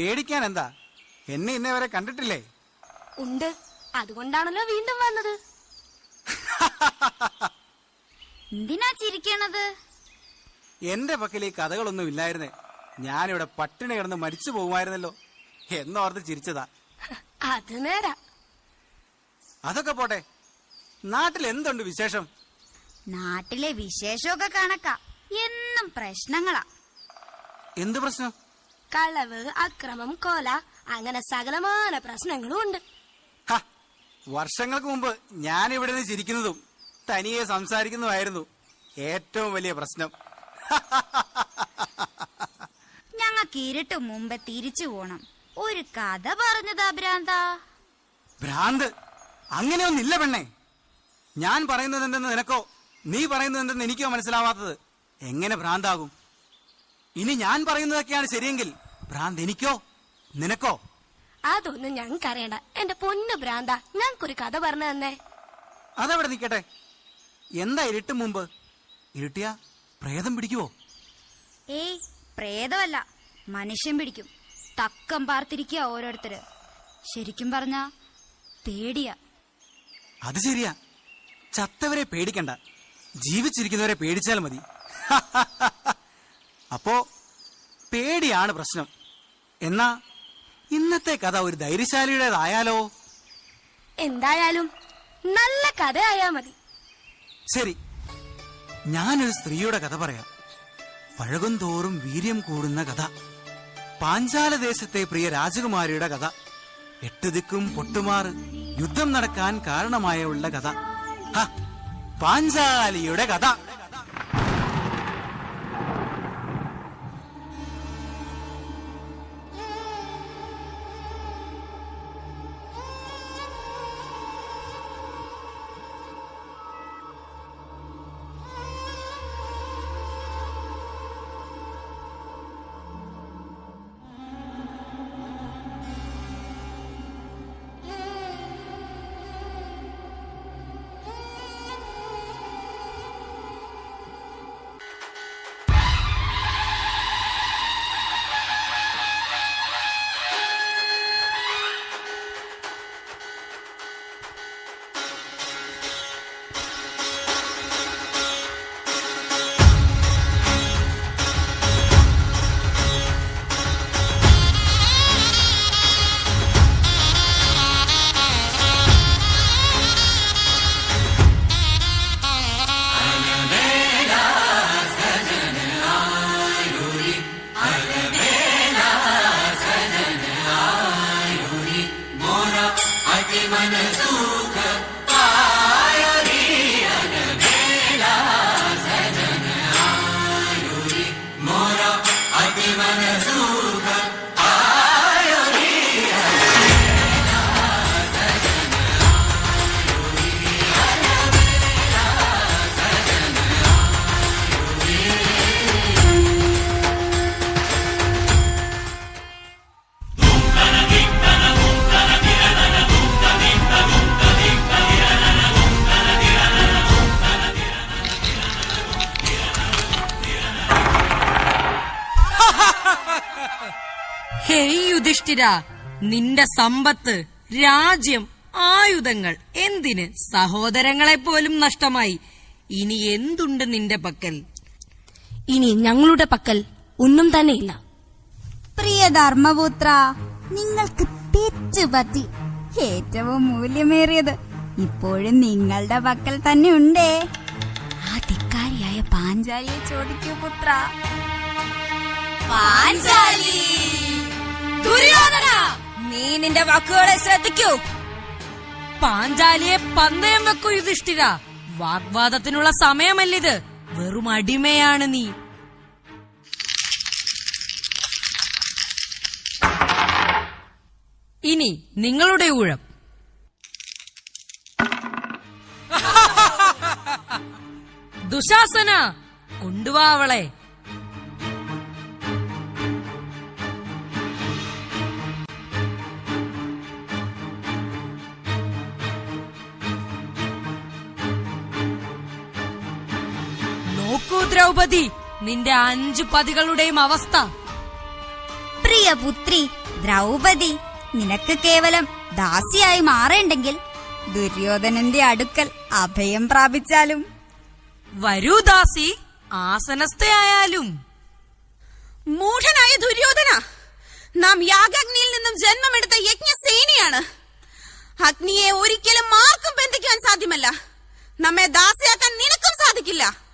പേടിക്കാൻ എന്താ എന്നെ ഇന്നേ വരെ കണ്ടിട്ടില്ലേ? ഉണ്ട്. അതുകൊണ്ടാണല്ലോ വീണ്ടും വന്നത്. എന്തിനാ ചിരിക്കണത്? എന്റെ പക്കൽ ഈ കഥകളൊന്നും ഇല്ലായിരുന്നേ. ഞാനിവിടെ പട്ടിണി കിടന്ന് മരിച്ചു പോകുമായിരുന്നല്ലോ. എന്നോർത്ത് ചിരിച്ചതാ. അത് നേരാ. അതൊക്കെ പോട്ടെ. നാട്ടിൽ എന്തുണ്ട് വിശേഷം? നാട്ടിലെ വിശേഷമൊക്കെ കണക്കാ. എന്നും പ്രശ്നങ്ങളാ. എന്ത് പ്രശ്നം? കളവ് അക്രമം കൊല അങ്ങനെ സകലമാന പ്രശ്നങ്ങളും ഉണ്ട് വർഷങ്ങൾക്ക് മുമ്പ് ഞാൻ ഇവിടെ നിന്ന് ചിരിക്കുന്നതും തനിയെ സംസാരിക്കുന്നതുമായിരുന്നു ഏറ്റവും വലിയ പ്രശ്നം. ഞങ്ങൾക്ക് ഇരുട്ട് മുമ്പ് തിരിച്ചു പോണം. ഒരു കഥ പറഞ്ഞതാ ഭ്രാന്ത. ഭ്രാന്ത് അങ്ങനെയൊന്നില്ല പെണ്ണേ. ഞാൻ പറയുന്നത് എന്തെന്ന് നിനക്കോ? നീ പറയുന്നത് എന്തെന്ന് എനിക്കോ മനസ്സിലാവാത്തത് എങ്ങനെ ഭ്രാന്താകും? ഇനി ഞാൻ പറയുന്നതൊക്കെയാണ് ശരിയെങ്കിൽ ഭ്രാന്ത് എനിക്കോ? നിനക്കോ? അതൊന്നും ഞങ്ങൾക്ക് അറിയണ്ട എന്റെ പൊന്നു ഭ്രാന്ത ഞങ്ങൾക്കൊരു കഥ പറഞ്ഞു തന്നേ. അതവിടെ നിക്കട്ടെ? എന്താ ഇരുട്ടും മുമ്പ്? ഇരുട്ടിയാ പ്രേതം പിടിക്കുവോ? ഏയ് പ്രേതമല്ല. മനുഷ്യൻ പിടിക്കും. തക്കം പാർത്തിരിക്കുക ഓരോരുത്തര്. ശരിക്കും പറഞ്ഞ പേടിയാ. അത് ശരിയാ. ചത്തവരെ പേടിക്കണ്ട. ജീവിച്ചിരിക്കുന്നവരെ പേടിച്ചാൽ മതി. അപ്പോ പേടിയാണ് പ്രശ്നം. എന്നാ ഇന്നത്തെ കഥ ഒരു ധൈര്യശാലിയുടേതായാലോ? എന്തായാലും നല്ല കഥയായാ മതി. ശരി ഞാനൊരു സ്ത്രീയുടെ കഥ പറയാം. പഴകും തോറും വീര്യം കൂടുന്ന കഥ. പാഞ്ചാല ദേശത്തെ പ്രിയ രാജകുമാരിയുടെ കഥ. എട്ട് ദിക്കും പൊട്ടുമാറ് യുദ്ധം നടക്കാൻ കാരണമായുള്ള കഥ. പാഞ്ചാലിയുടെ കഥ. Nunca ഹേയ് യുധിഷ്ഠിര നിന്റെ സമ്പത്ത് രാജ്യം ആയുധങ്ങൾ എന്തിന് സഹോദരങ്ങളെ പോലും നഷ്ടമായി? ഇനി എന്തുണ്ട് നിന്റെ പക്കൽ? ഇനി ഞങ്ങളുടെ പക്കൽ ഒന്നും തന്നെയില്ല. പ്രിയ ധർമ്മപുത്ര നിങ്ങൾക്ക് തെറ്റുപറ്റി ഏറ്റവും മൂല്യമേറിയത് ഇപ്പോഴും നിങ്ങളുടെ പക്കൽ തന്നെ ഉണ്ടേ. ആ ധിക്കാരിയായ പാഞ്ചാലിയെ ചോദിക്കൂ പുത്ര. പാഞ്ചാലി. ദുര്യോധന നീ നിന്റെ വാക്കുകളെ ശ്രദ്ധിക്കൂ. പാഞ്ചാലിയെ പന്തയം വെക്കൂ യുധിഷ്ഠിര. വാഗ്വാദത്തിനുള്ള സമയമല്ലിത്. വെറും അടിമയാണ് നീ. ഇനി നിങ്ങളുടെ ഊഴം. ദുശാസന കൊണ്ടുവാ അവളെ. ദ്രൗപദി നിന്റെ അഞ്ചു പതികളുടെയും അവസ്ഥ. പ്രിയ പുത്രി ദ്രൗപദി നിനക്ക് കേവലം ദാസിയായി മാറേണ്ടെങ്കിൽ ദുര്യോധനന്റെ അടുക്കൽ അഭയം പ്രാപിച്ചാലും. വരൂ ദാസി ആസനസ്ഥയായാലും. മൂഢനായ ദുര്യോധന നാം യാഗാഗ്നിയിൽ നിന്നും ജന്മമെടുത്ത യജ്ഞസേനയാണ്. അഗ്നിയെ ഒരിക്കലും ആർക്കും ബന്ധിക്കാൻ സാധ്യമല്ല. നമ്മെ ദാസിയാക്കാൻ നിനക്കും സാധിക്കില്ല.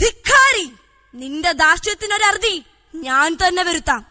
ധിക്കാരി നിന്റെ ദാസ്യത്തിനൊരർതി ഞാൻ തന്നെ വരുത്താം.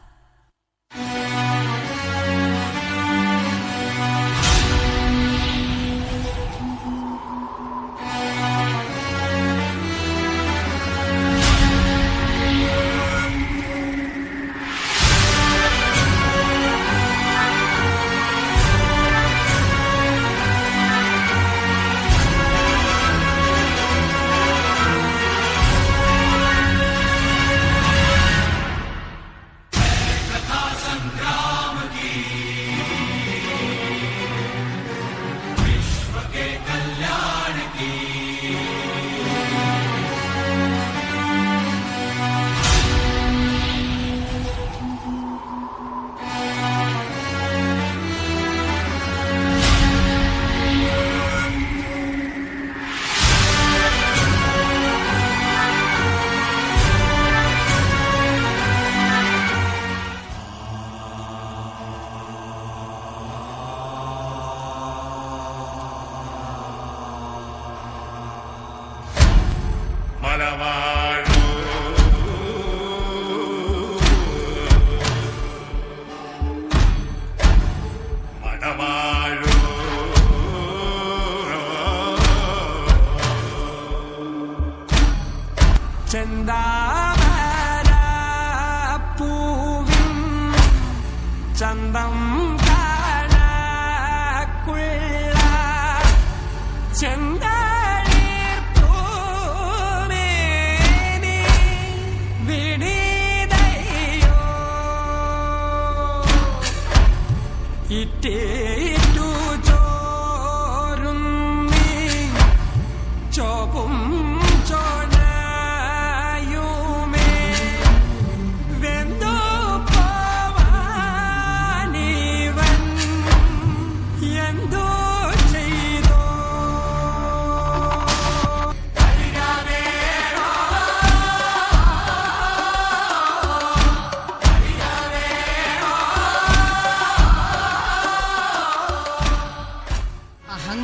ചെന്താമര പൂവിൻ ചന്തം കാണക്കുള്ള ചെന്തളീർ പൂമേനി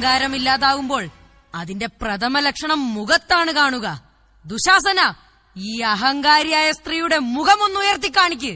അഹങ്കാരമില്ലാതാവുമ്പോൾ അതിന്റെ പ്രഥമ ലക്ഷണം മുഖത്താണ് കാണുക. ദുശാസന ഈ അഹങ്കാരിയായ സ്ത്രീയുടെ മുഖമൊന്നുയർത്തി കാണിക്ക്.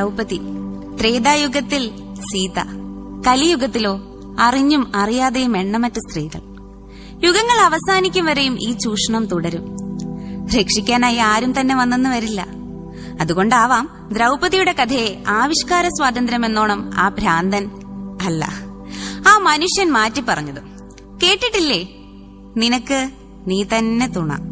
ദ്രൗപദി. ത്രേതായുഗത്തിൽ സീത. കലിയുഗത്തിലോ അറിഞ്ഞും അറിയാതെയും എണ്ണമറ്റ സ്ത്രീകൾ. യുഗങ്ങൾ അവസാനിക്കും വരെയും ഈ ചൂഷണം തുടരും. രക്ഷിക്കാനായി ആരും തന്നെ വന്നെന്ന് വരില്ല. അതുകൊണ്ടാവാം ദ്രൗപതിയുടെ കഥയെ ആവിഷ്കാര സ്വാതന്ത്ര്യം എന്നോണം ആ ഭ്രാന്തൻ അല്ല. ആ മനുഷ്യൻ മാറ്റി പറഞ്ഞത് കേട്ടിട്ടില്ലേ? നിനക്ക് നീ തന്നെ തുണ.